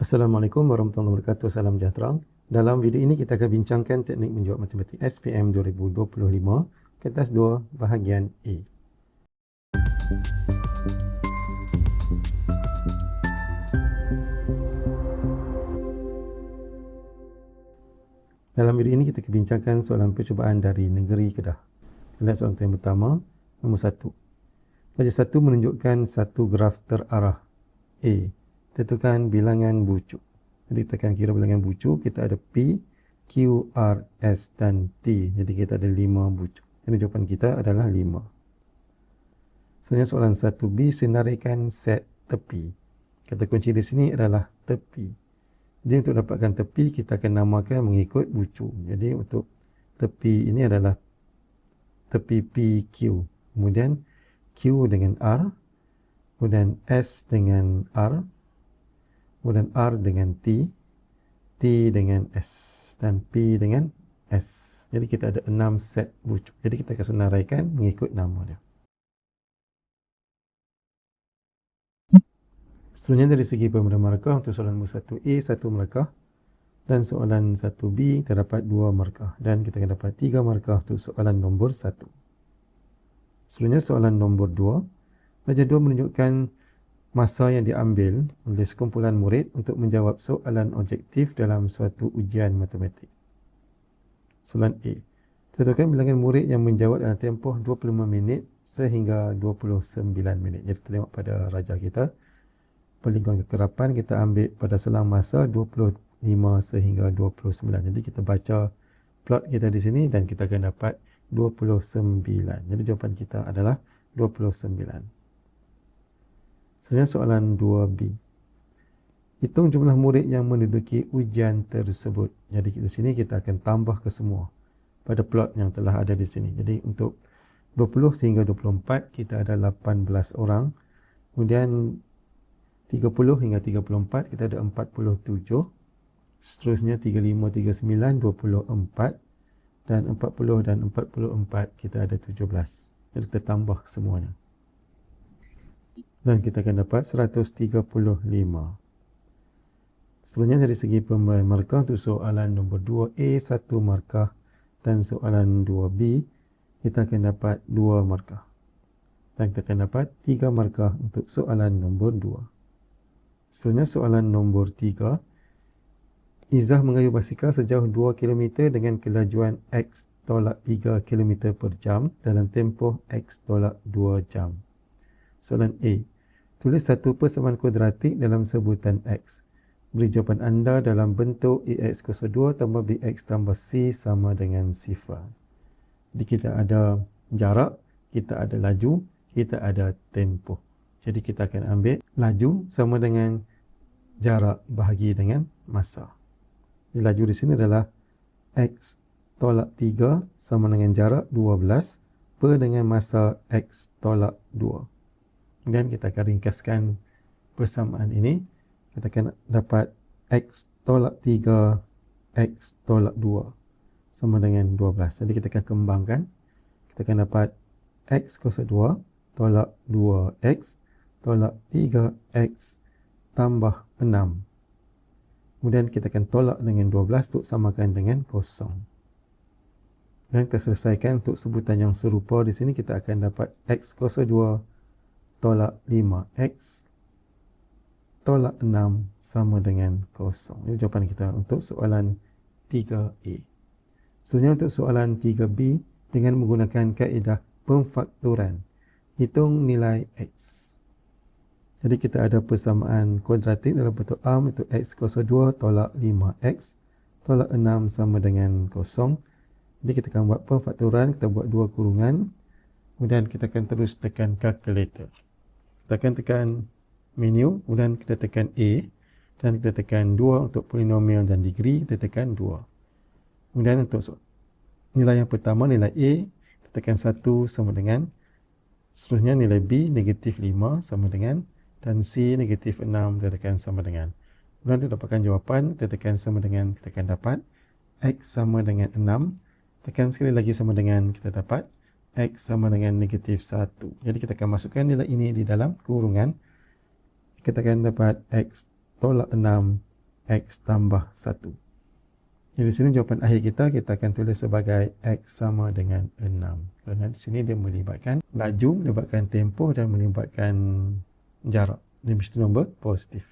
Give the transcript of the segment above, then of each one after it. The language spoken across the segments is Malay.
Assalamualaikum warahmatullahi wabarakatuh. Salam sejahtera. Dalam video ini kita akan bincangkan teknik menjawab matematik SPM 2025 kertas 2 bahagian A. Dalam video ini kita akan bincangkan soalan percubaan dari negeri Kedah. Lihat soalan yang pertama, nombor satu. Pelajar satu menunjukkan satu graf terarah A tentukan bilangan bucu. Jadi kita akan kira bilangan bucu, kita ada P, Q, R, S dan T. Jadi kita ada 5 bucu. Jadi jawapan kita adalah 5. Sebenarnya soalan 1B, senarikan set tepi. Kata kunci di sini adalah tepi. Jadi untuk dapatkan tepi, kita akan namakan mengikut bucu. Jadi untuk tepi ini adalah tepi PQ. Kemudian Q dengan R. Kemudian S dengan R kemudian R dengan T, T dengan S dan P dengan S. Jadi kita ada enam set bucu. Jadi kita akan senaraikan mengikut nama dia. Seterusnya dari segi pemberian markah untuk soalan nombor 1A, 1 markah dan soalan 1B terdapat 2 markah dan kita akan dapat 3 markah untuk soalan nombor 1. Seterusnya soalan nombor 2. Pelajar 2 menunjukkan masa yang diambil oleh sekumpulan murid untuk menjawab soalan objektif dalam suatu ujian matematik. Soalan A. Tentukan bilangan murid yang menjawab dalam tempoh 25 minit sehingga 29 minit. Jadi kita tengok pada raja kita. Pelingkuan kekerapan kita ambil pada selang masa 25 sehingga 29. Jadi kita baca plot kita di sini dan kita akan dapat 29. Jadi jawapan kita adalah 29. Selanjutnya soalan 2B. Hitung jumlah murid yang menduduki ujian tersebut. Jadi di sini kita akan tambah ke semua pada plot yang telah ada di sini. Jadi untuk 20 sehingga 24 kita ada 18 orang. Kemudian 30 hingga 34 kita ada 47. Seterusnya 35, 39, 24 dan 40 dan 44 kita ada 17. Jadi kita tambah semuanya dan kita akan dapat 135. Seterusnya dari segi pemberian markah untuk soalan nombor 2A 1 markah dan soalan 2B kita akan dapat 2 markah. Dan kita akan dapat 3 markah untuk soalan nombor 2. Seterusnya soalan nombor 3. Izzah mengayuh basikal sejauh 2 km dengan kelajuan X tolak 3 km per jam dalam tempoh X tolak 2 jam. Soalan A. Tulis satu persamaan kuadratik dalam sebutan X. Beri jawapan anda dalam bentuk AX kuasa 2 tambah BX tambah C sama dengan sifar. Jadi kita ada jarak, kita ada laju, kita ada tempoh. Jadi kita akan ambil laju sama dengan jarak bahagi dengan masa. Jadi laju di sini adalah X tolak 3 sama dengan jarak 12 per dengan masa X tolak 2. Kemudian kita akan ringkaskan persamaan ini. Kita akan dapat X tolak 3, X tolak 2 sama dengan 12. Jadi kita akan kembangkan. Kita akan dapat X kuasa 2 tolak 2X tolak 3X tambah 6. Kemudian kita akan tolak dengan 12 untuk samakan dengan kosong. Dan kita selesaikan untuk sebutan yang serupa di sini kita akan dapat X kuasa 2 tolak 5x tolak 6 sama dengan kosong. Ini jawapan kita untuk soalan 3A. Sebenarnya untuk soalan 3B dengan menggunakan kaedah pemfaktoran. Hitung nilai x. Jadi kita ada persamaan kuadratik dalam bentuk arm itu x kuasa 2 tolak 5x tolak 6 sama dengan kosong. Jadi kita akan buat pemfaktoran, kita buat dua kurungan. Kemudian kita akan terus tekan calculator kita akan tekan menu kemudian kita tekan A dan kita tekan 2 untuk polinomial dan degree kita tekan 2 kemudian untuk nilai yang pertama nilai A kita tekan 1 sama dengan seterusnya nilai B negatif 5 sama dengan dan C negatif 6 kita tekan sama dengan. Kemudian untuk dapatkan jawapan kita tekan sama dengan kita akan dapat. X sama dengan 6 tekan sekali lagi sama dengan kita dapat X sama dengan negatif 1. Jadi kita akan masukkan nilai ini di dalam kurungan. Kita akan dapat X tolak 6 X tambah 1. Jadi di sini jawapan akhir kita, kita akan tulis sebagai X sama dengan 6. Kerana di sini dia melibatkan laju, melibatkan tempoh dan melibatkan jarak. Ini mesti nombor positif.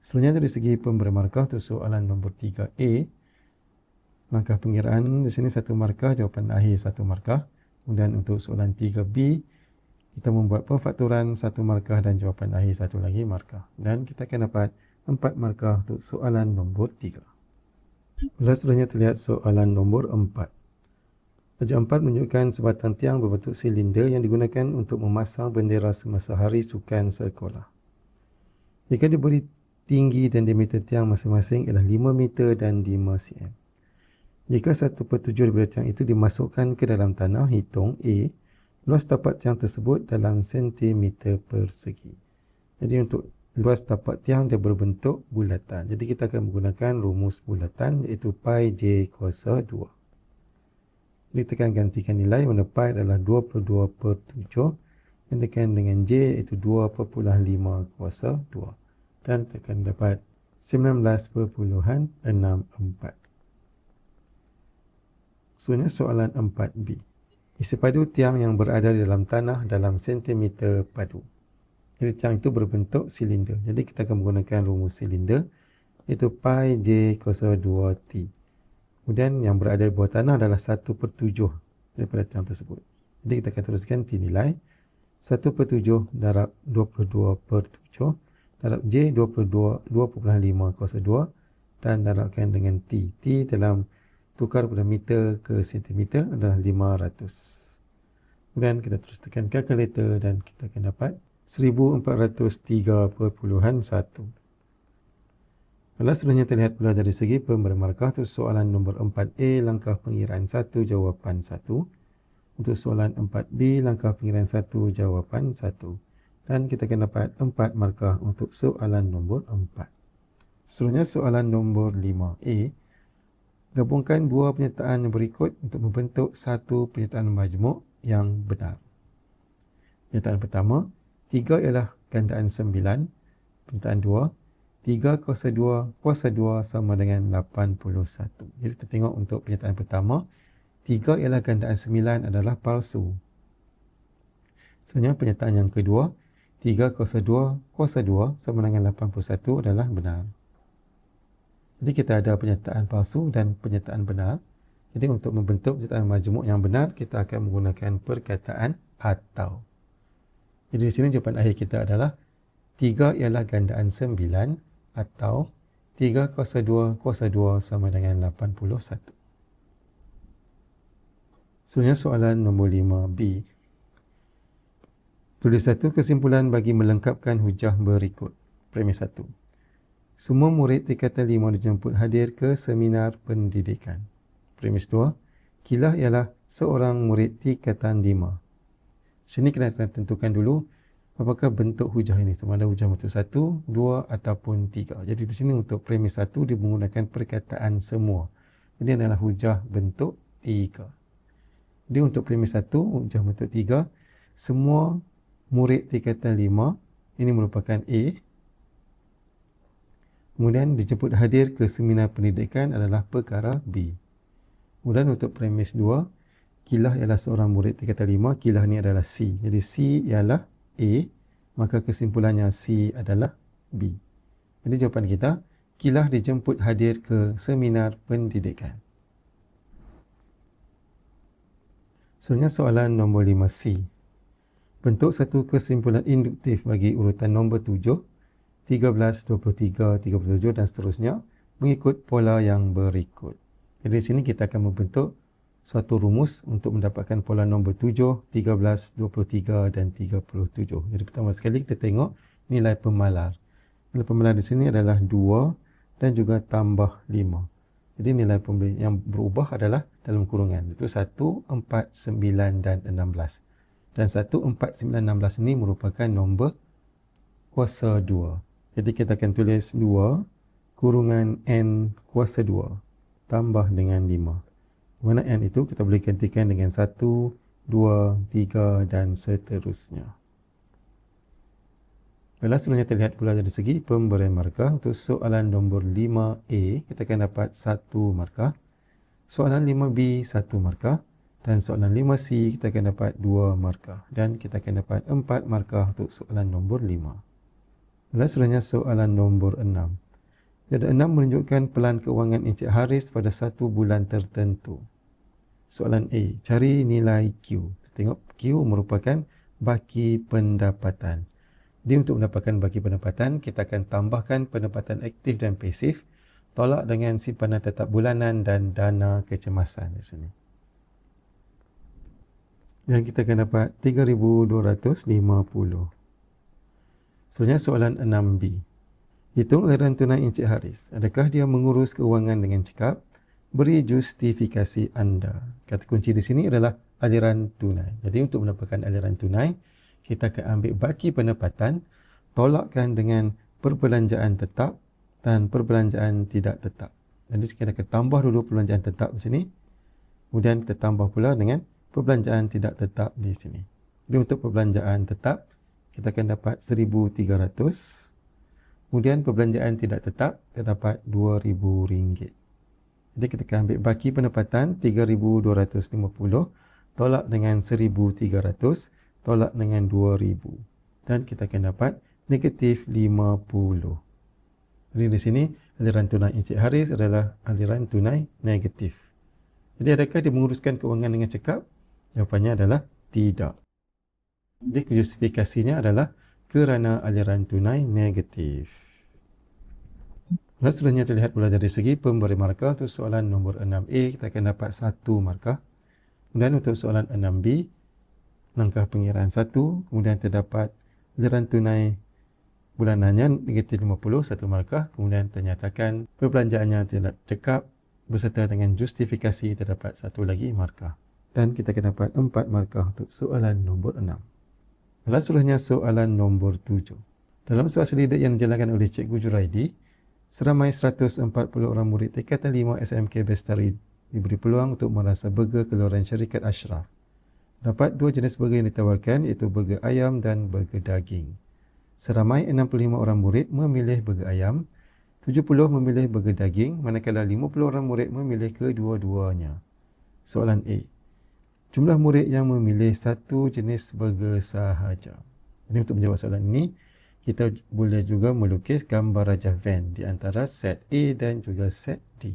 Selanjutnya dari segi pemberi markah untuk soalan nombor 3A. Langkah pengiraan di sini satu markah, jawapan akhir satu markah. Kemudian untuk soalan 3B, kita membuat pemfakturan satu markah dan jawapan akhir satu lagi markah. Dan kita akan dapat empat markah untuk soalan nombor tiga. Bila seterusnya terlihat soalan nombor empat. Raja empat menunjukkan sebatang tiang berbentuk silinder yang digunakan untuk memasang bendera semasa hari sukan sekolah. Jika diberi tinggi dan diameter tiang masing-masing ialah 5 meter dan 5 cm. Jika satu per tujuh daripada tiang itu dimasukkan ke dalam tanah, hitung A, luas tapak tiang tersebut dalam sentimeter persegi. Jadi untuk luas tapak tiang dia berbentuk bulatan. Jadi kita akan menggunakan rumus bulatan iaitu pi j kuasa 2. Jadi kita akan gantikan nilai mana pi adalah 22 per 7 gantikan dengan j iaitu 2.5 kuasa 2 dan kita akan dapat 19.64. Sebenarnya soalan 4b. Isi padu tiang yang berada di dalam tanah dalam sentimeter padu. Jadi tiang itu berbentuk silinder. Jadi kita akan menggunakan rumus silinder iaitu pi j kuasa 2t. Kemudian yang berada di bawah tanah adalah 1 per 7 daripada tiang tersebut. Jadi kita akan teruskan t nilai 1 per 7 darab 22 per 7 darab j 22 2.5 kuasa 2 dan darabkan dengan t. t dalam tukar pada meter ke sentimeter adalah 500. Kemudian kita terus tekan kalkulator dan kita akan dapat 1403.1. Kalau sebenarnya terlihat pula dari segi pemberi markah untuk soalan nombor 4A langkah pengiraan 1 jawapan 1. Untuk soalan 4B langkah pengiraan 1 jawapan 1. Dan kita akan dapat 4 markah untuk soalan nombor 4. Selanjutnya soalan nombor 5A gabungkan dua penyertaan yang berikut untuk membentuk satu penyertaan majmuk yang benar. Penyertaan pertama, 3 ialah gandaan 9. Penyertaan 2, 3 kuasa 2 kuasa 2 sama dengan 81. Jadi kita tengok untuk penyertaan pertama, 3 ialah gandaan 9 adalah palsu. Sebenarnya penyertaan yang kedua, 3 kuasa 2 kuasa 2 sama dengan 81 adalah benar. Jadi kita ada penyertaan palsu dan penyertaan benar. Jadi untuk membentuk penyertaan majmuk yang benar, kita akan menggunakan perkataan atau. Jadi di sini jawapan akhir kita adalah 3 ialah gandaan 9 atau 3 kuasa 2 kuasa 2 sama dengan 81. Sebenarnya soalan nombor 5B. Tulis satu kesimpulan bagi melengkapkan hujah berikut. Premis 1. Semua murid tingkatan lima dijemput hadir ke seminar pendidikan. Premis dua, Kilah ialah seorang murid tingkatan lima. Sini kena, tentukan dulu apakah bentuk hujah ini. Sama ada hujah bentuk satu, dua ataupun tiga. Jadi di sini untuk premis satu dia menggunakan perkataan semua. Jadi adalah hujah bentuk tiga. Jadi untuk premis satu, hujah bentuk tiga, semua murid tingkatan lima, ini merupakan A, Kemudian dijemput hadir ke seminar pendidikan adalah perkara B. Kemudian untuk premis 2, Kilah ialah seorang murid tingkatan 5, Kilah ni adalah C. Jadi C ialah A, maka kesimpulannya C adalah B. Jadi jawapan kita, Kilah dijemput hadir ke seminar pendidikan. Sebenarnya soalan nombor 5C. Bentuk satu kesimpulan induktif bagi urutan nombor 7 13, 23, 37 dan seterusnya mengikut pola yang berikut. Jadi di sini kita akan membentuk suatu rumus untuk mendapatkan pola nombor 7, 13, 23 dan 37. Jadi pertama sekali kita tengok nilai pemalar. Nilai pemalar di sini adalah 2 dan juga tambah 5. Jadi nilai pembeli yang berubah adalah dalam kurungan. Itu 1, 4, 9 dan 16. Dan 1, 4, 9, 16 ini merupakan nombor kuasa 2. Jadi kita akan tulis 2 kurungan n kuasa 2 tambah dengan 5. Mana n itu kita boleh gantikan dengan 1, 2, 3 dan seterusnya. Baiklah, sebenarnya terlihat pula dari segi pemberian markah. Untuk soalan nombor 5A, kita akan dapat 1 markah. Soalan 5B, 1 markah. Dan soalan 5C, kita akan dapat 2 markah. Dan kita akan dapat 4 markah untuk soalan nombor 5. Sebenarnya soalan nombor 6. Jadi 6 menunjukkan pelan keuangan Encik Haris pada satu bulan tertentu. Soalan A, cari nilai Q. Tengok Q merupakan baki pendapatan. Jadi untuk mendapatkan bagi pendapatan, kita akan tambahkan pendapatan aktif dan pasif, tolak dengan simpanan tetap bulanan dan dana kecemasan di sini. Dan kita akan dapat 3,250. Sebenarnya soalan 6B. Hitung aliran tunai Encik Haris. Adakah dia mengurus keuangan dengan cekap? Beri justifikasi anda. Kata kunci di sini adalah aliran tunai. Jadi untuk mendapatkan aliran tunai, kita akan ambil baki pendapatan, tolakkan dengan perbelanjaan tetap dan perbelanjaan tidak tetap. Jadi kita akan tambah dulu perbelanjaan tetap di sini. Kemudian kita tambah pula dengan perbelanjaan tidak tetap di sini. Jadi untuk perbelanjaan tetap, kita akan dapat 1,300. Kemudian perbelanjaan tidak tetap, kita dapat RM2,000. Jadi kita akan ambil baki pendapatan 3,250 tolak dengan 1,300 tolak dengan 2000 dan kita akan dapat negatif 50 jadi di sini aliran tunai Encik Haris adalah aliran tunai negatif jadi adakah dia menguruskan keuangan dengan cekap? jawapannya adalah tidak jadi justifikasinya adalah kerana aliran tunai negatif. Selanjutnya terlihat pula dari segi pemberi markah untuk soalan nombor 6A kita akan dapat satu markah. Kemudian untuk soalan 6B langkah pengiraan 1 kemudian terdapat aliran tunai bulanannya negatif 50 satu markah. Kemudian ternyatakan perbelanjaannya tidak cekap berserta dengan justifikasi terdapat satu lagi markah. Dan kita akan dapat 4 markah untuk soalan nombor 6 Lalu selanjutnya soalan nombor 7 dalam soal selidik yang dijalankan oleh Cikgu Juraidi seramai 140 orang murid tingkatan 5 SMK Bestari diberi peluang untuk merasa burger keluaran syarikat Ashraf Dapat dua jenis burger yang ditawarkan iaitu burger ayam dan burger daging. Seramai 65 orang murid memilih burger ayam, 70 memilih burger daging manakala 50 orang murid memilih kedua-duanya. Soalan A. Jumlah murid yang memilih satu jenis burger sahaja. Jadi untuk menjawab soalan ini, kita boleh juga melukis gambar rajah van di antara set A dan juga set D.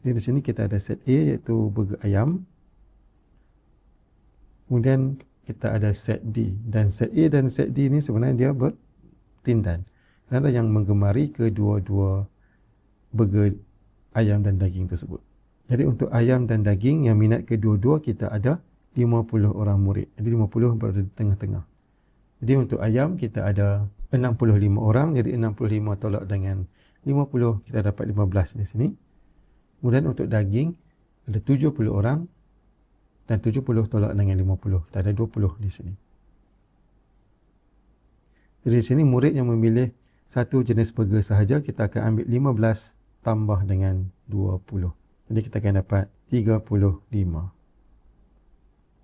Jadi di sini kita ada set A iaitu burger ayam, Kemudian kita ada set D dan set A dan set D ni sebenarnya dia bertindan. Ada yang menggemari kedua-dua burger ayam dan daging tersebut. Jadi untuk ayam dan daging yang minat kedua-dua kita ada 50 orang murid. Jadi 50 berada di tengah-tengah. Jadi untuk ayam kita ada 65 orang. Jadi 65 tolak dengan 50 kita dapat 15 di sini. Kemudian untuk daging ada 70 orang dan 70 tolak dengan 50. Tak ada 20 di sini. Jadi di sini murid yang memilih satu jenis burger sahaja, kita akan ambil 15 tambah dengan 20. Jadi kita akan dapat 35.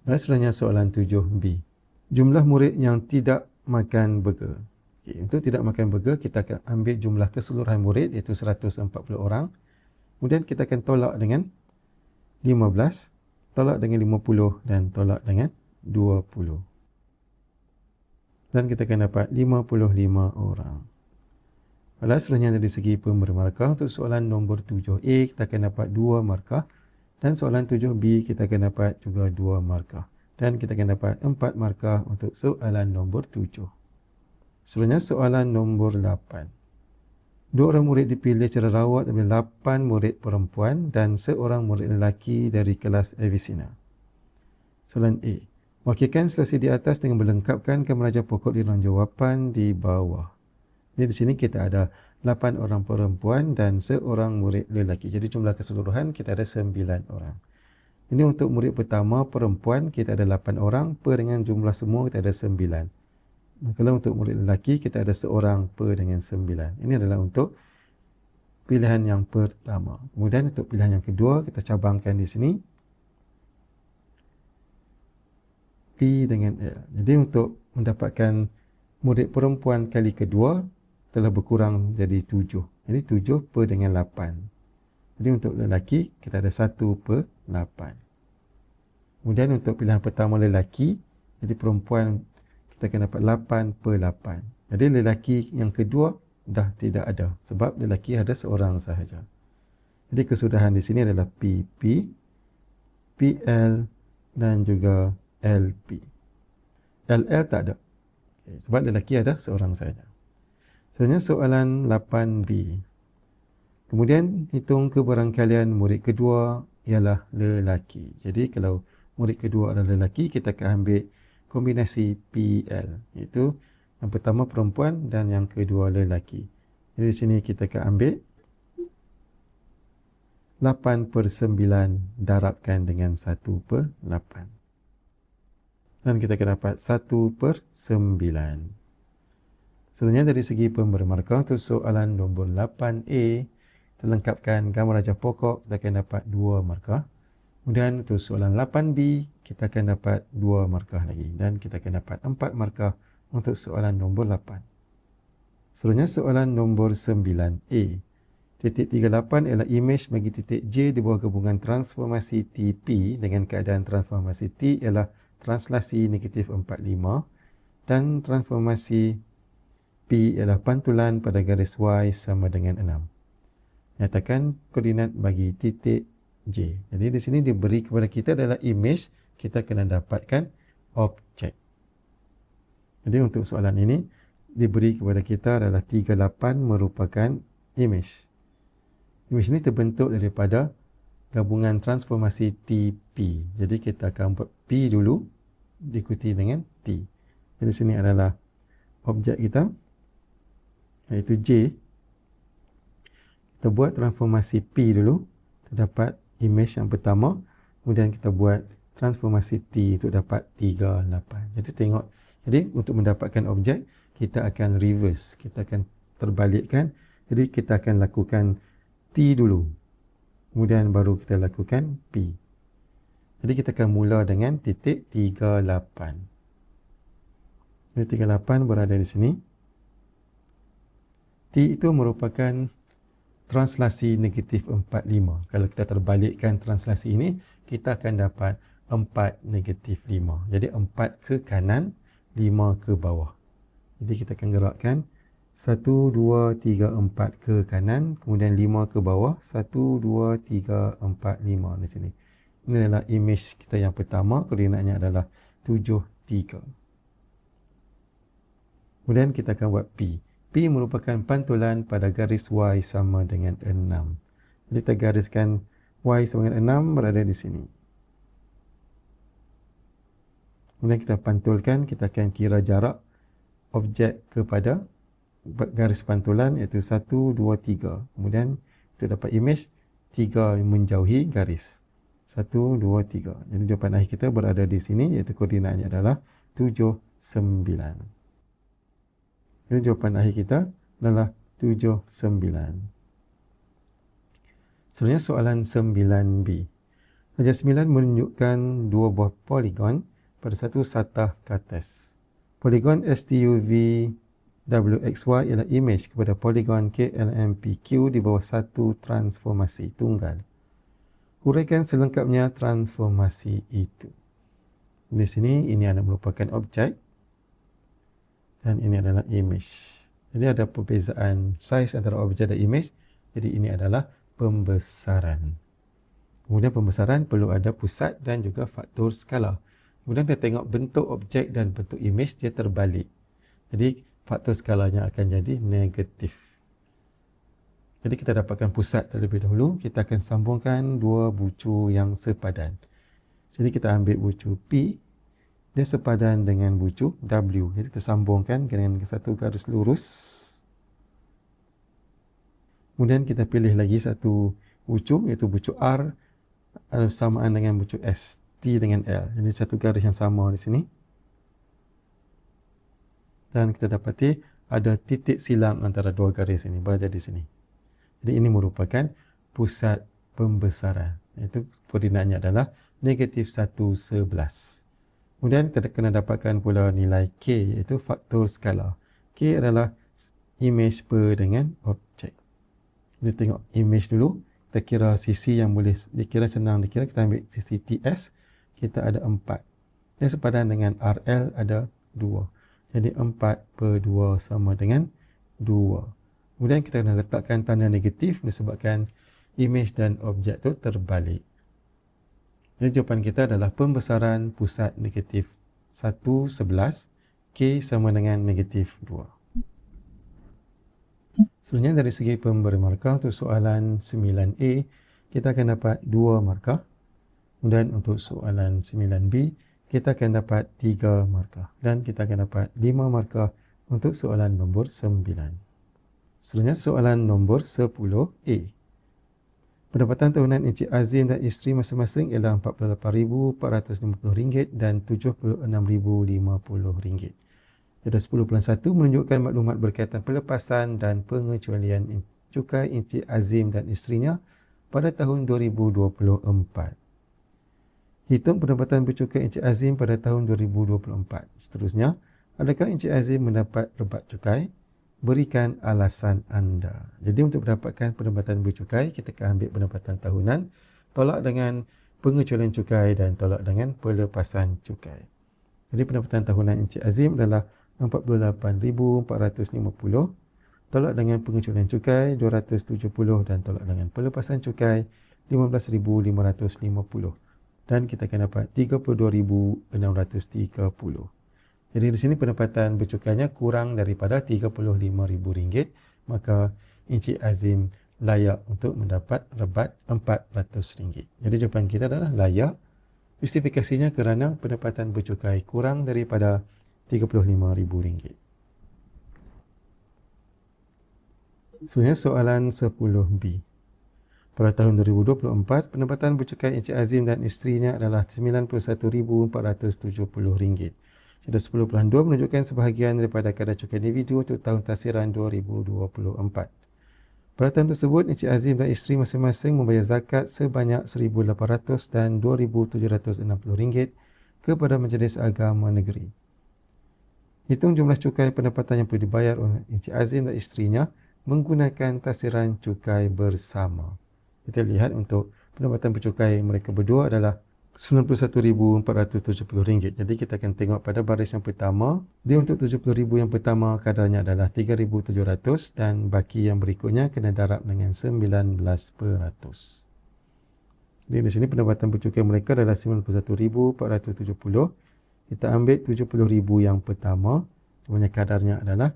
Dan selanjutnya soalan 7B. Jumlah murid yang tidak makan burger. Okay, untuk tidak makan burger, kita akan ambil jumlah keseluruhan murid iaitu 140 orang. Kemudian kita akan tolak dengan 15 tolak dengan 50 dan tolak dengan 20. Dan kita akan dapat 55 orang. Kalau selanjutnya dari segi pemberi markah untuk soalan nombor 7A kita akan dapat 2 markah dan soalan 7B kita akan dapat juga 2 markah dan kita akan dapat 4 markah untuk soalan nombor 7. Sebenarnya soalan nombor 8. Dua orang murid dipilih secara rawat daripada lapan murid perempuan dan seorang murid lelaki dari kelas Avicenna. Soalan A. Wakilkan situasi di atas dengan melengkapkan kemerajan pokok di ruang jawapan di bawah. Jadi di sini kita ada lapan orang perempuan dan seorang murid lelaki. Jadi jumlah keseluruhan kita ada sembilan orang. Ini untuk murid pertama perempuan kita ada lapan orang per dengan jumlah semua kita ada sembilan. Kalau untuk murid lelaki kita ada seorang per dengan sembilan. Ini adalah untuk pilihan yang pertama. Kemudian untuk pilihan yang kedua kita cabangkan di sini. P dengan L. Jadi untuk mendapatkan murid perempuan kali kedua telah berkurang jadi 7. Jadi 7 per dengan 8. Jadi untuk lelaki kita ada 1 per 8. Kemudian untuk pilihan pertama lelaki, jadi perempuan kita akan dapat 8 per 8. Jadi lelaki yang kedua dah tidak ada sebab lelaki ada seorang sahaja. Jadi kesudahan di sini adalah PP, PL dan juga LP. LL tak ada. Sebab lelaki ada seorang saja. Selanjutnya soalan 8B. Kemudian hitung kebarangkalian murid kedua ialah lelaki. Jadi kalau murid kedua adalah lelaki, kita akan ambil kombinasi PL. Iaitu yang pertama perempuan dan yang kedua lelaki. Jadi di sini kita akan ambil 8 per 9 darabkan dengan 1 per 8. Dan kita akan dapat 1 per 9. Selanjutnya dari segi pemberi markah untuk soalan nombor 8A terlengkapkan gambar rajah pokok kita akan dapat 2 markah. Kemudian untuk soalan 8B kita akan dapat 2 markah lagi dan kita akan dapat 4 markah untuk soalan nombor 8. Selanjutnya soalan nombor 9A. Titik 38 ialah imej bagi titik J di bawah gabungan transformasi TP dengan keadaan transformasi T ialah translasi negatif 45 dan transformasi P ialah pantulan pada garis Y sama dengan 6. Nyatakan koordinat bagi titik J. Jadi di sini diberi kepada kita adalah imej, kita kena dapatkan objek. Jadi untuk soalan ini diberi kepada kita adalah 38 merupakan imej. Image ni terbentuk daripada gabungan transformasi TP. Jadi kita akan buat P dulu diikuti dengan T. Jadi sini adalah objek kita iaitu J. Kita buat transformasi P dulu terdapat image yang pertama kemudian kita buat transformasi T untuk dapat 38. Jadi tengok jadi untuk mendapatkan objek kita akan reverse, kita akan terbalikkan. Jadi kita akan lakukan T dulu. Kemudian baru kita lakukan P. Jadi kita akan mula dengan titik 38. Jadi 38 berada di sini. T itu merupakan translasi negatif 45. Kalau kita terbalikkan translasi ini, kita akan dapat 4 negatif 5. Jadi 4 ke kanan, 5 ke bawah. Jadi kita akan gerakkan satu, dua, tiga, empat ke kanan, kemudian lima ke bawah. Satu, dua, tiga, empat, lima di sini. Ini adalah image kita yang pertama. Koordinatnya adalah tujuh, tiga. Kemudian kita akan buat P. P merupakan pantulan pada garis Y sama dengan enam. Jadi kita gariskan Y sama dengan enam berada di sini. Kemudian kita pantulkan, kita akan kira jarak objek kepada garis pantulan iaitu 1, 2, 3. Kemudian kita dapat image 3 menjauhi garis. 1, 2, 3. Jadi jawapan akhir kita berada di sini iaitu koordinatnya adalah 7, 9. Jadi jawapan akhir kita adalah 7, 9. Sebenarnya soalan 9B. Raja 9 menunjukkan dua buah poligon pada satu satah ke atas. Poligon STUV WXY ialah image kepada poligon KLMPQ di bawah satu transformasi tunggal. Huraikan selengkapnya transformasi itu. Di sini ini adalah merupakan objek dan ini adalah image. Jadi ada perbezaan saiz antara objek dan image. Jadi ini adalah pembesaran. Kemudian pembesaran perlu ada pusat dan juga faktor skala. Kemudian kita tengok bentuk objek dan bentuk image dia terbalik. Jadi faktor skalanya akan jadi negatif. Jadi kita dapatkan pusat terlebih dahulu, kita akan sambungkan dua bucu yang sepadan. Jadi kita ambil bucu P, dia sepadan dengan bucu W. Jadi kita sambungkan dengan satu garis lurus. Kemudian kita pilih lagi satu bucu, iaitu bucu R, samaan dengan bucu S, T dengan L. Jadi satu garis yang sama di sini dan kita dapati ada titik silang antara dua garis ini berada di sini. Jadi ini merupakan pusat pembesaran. Itu koordinatnya adalah negatif 1, 11. Kemudian kita kena dapatkan pula nilai K iaitu faktor skala. K adalah image per dengan objek. Kita tengok image dulu. Kita kira sisi yang boleh dikira senang dikira. Kita ambil sisi TS. Kita ada 4. Dan sepadan dengan RL ada 2. Jadi 4 per 2 sama dengan 2. Kemudian kita kena letakkan tanda negatif disebabkan image dan objek tu terbalik. Jadi jawapan kita adalah pembesaran pusat negatif 1, 11, K sama dengan negatif 2. Sebenarnya dari segi pemberi markah untuk soalan 9A, kita akan dapat 2 markah. Kemudian untuk soalan 9B, kita akan dapat 3 markah. Dan kita akan dapat 5 markah untuk soalan nombor 9. Seterusnya soalan nombor 10A. Pendapatan tahunan Encik Azim dan isteri masing-masing ialah RM48,450 dan RM76,050. Jadi 10.1 menunjukkan maklumat berkaitan pelepasan dan pengecualian cukai Encik Azim dan isterinya pada tahun 2024. Hitung pendapatan bercukai Encik Azim pada tahun 2024. Seterusnya, adakah Encik Azim mendapat rebat cukai? Berikan alasan anda. Jadi untuk mendapatkan pendapatan bercukai, kita akan ambil pendapatan tahunan, tolak dengan pengecualian cukai dan tolak dengan pelepasan cukai. Jadi pendapatan tahunan Encik Azim adalah 48,450, tolak dengan pengecualian cukai 270 dan tolak dengan pelepasan cukai 15,550. Dan kita akan dapat 32,630. Jadi di sini pendapatan bercukainya kurang daripada RM35,000 maka Encik Azim layak untuk mendapat rebat RM400. Jadi jawapan kita adalah layak. Justifikasinya kerana pendapatan bercukai kurang daripada RM35,000. Sebenarnya soalan 10B. Pada tahun 2024, pendapatan bercukai Encik Azim dan isterinya adalah RM91,470. Contoh 10.2 menunjukkan sebahagian daripada kadar cukai individu untuk tahun tasiran 2024. Pada tahun tersebut, Encik Azim dan isteri masing-masing membayar zakat sebanyak RM1,800 dan RM2,760 kepada Majlis Agama Negeri. Hitung jumlah cukai pendapatan yang perlu dibayar oleh Encik Azim dan isterinya menggunakan tasiran cukai bersama. Kita lihat untuk pendapatan bercukai mereka berdua adalah RM91,470. Jadi kita akan tengok pada baris yang pertama. Dia untuk RM70,000 yang pertama kadarnya adalah RM3,700 dan baki yang berikutnya kena darab dengan 19%. Jadi di sini pendapatan bercukai mereka adalah RM91,470. Kita ambil RM70,000 yang pertama. Sebenarnya kadarnya adalah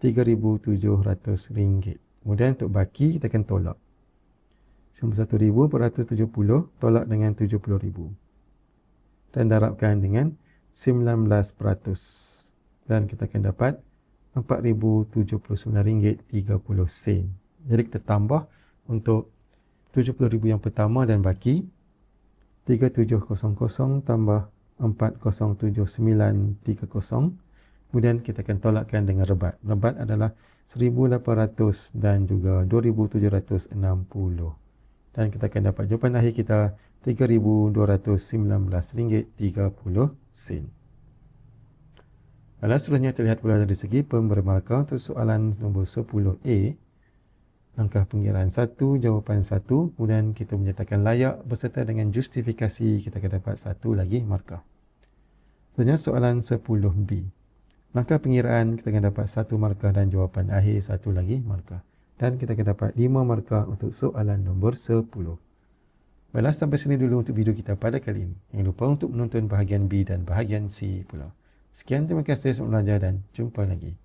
RM3,700. Kemudian untuk baki kita akan tolak. 91,470 tolak dengan 70,000 dan darabkan dengan 19% dan kita akan dapat RM4,079.30 jadi kita tambah untuk 70,000 yang pertama dan baki 3700 tambah 407930 kemudian kita akan tolakkan dengan rebat. Rebat adalah 1800 dan juga 2760 dan kita akan dapat jawapan akhir kita RM3,219.30. Dan seterusnya terlihat pula dari segi pemberi markah untuk soalan nombor 10A. Langkah pengiraan 1, jawapan 1. Kemudian kita menyatakan layak berserta dengan justifikasi kita akan dapat satu lagi markah. Seterusnya soalan 10B. Langkah pengiraan kita akan dapat satu markah dan jawapan akhir satu lagi markah dan kita akan dapat 5 markah untuk soalan nombor 10. Baiklah sampai sini dulu untuk video kita pada kali ini. Jangan lupa untuk menonton bahagian B dan bahagian C pula. Sekian terima kasih selamat belajar dan jumpa lagi.